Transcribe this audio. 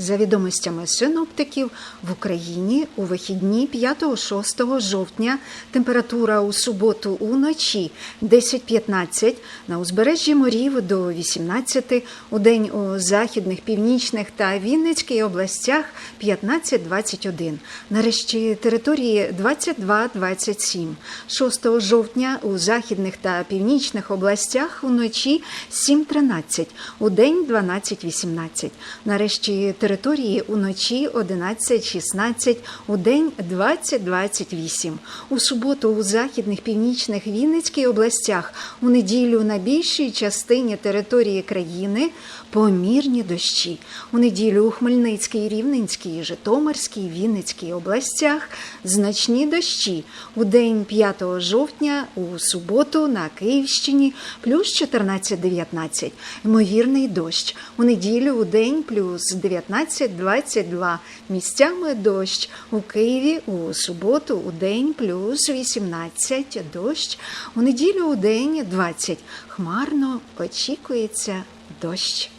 За відомостями синоптиків, в Україні у вихідні 5-6 жовтня температура у суботу уночі 10-15, на узбережжі морів до 18, у день у західних, північних та Вінницькій областях 15-21. Нарешті території 22-27. 6 жовтня у західних та північних областях уночі 7-13, у день 12-18. Нарешті території уночі 11-16, у день 20-28. У суботу у західних, північних Вінницькій областях, у неділю на більшій частині території країни помірні дощі. У неділю у Хмельницькій, Рівненській, Житомирській, Вінницькій областях значні дощі. У день 5 жовтня у суботу на Київщині плюс 14-19. Ймовірний дощ. У неділю у день плюс 19-22. Місцями дощ. У Києві у суботу у день плюс 18 дощ. У неділю у день 20. Хмарно очікується дощ.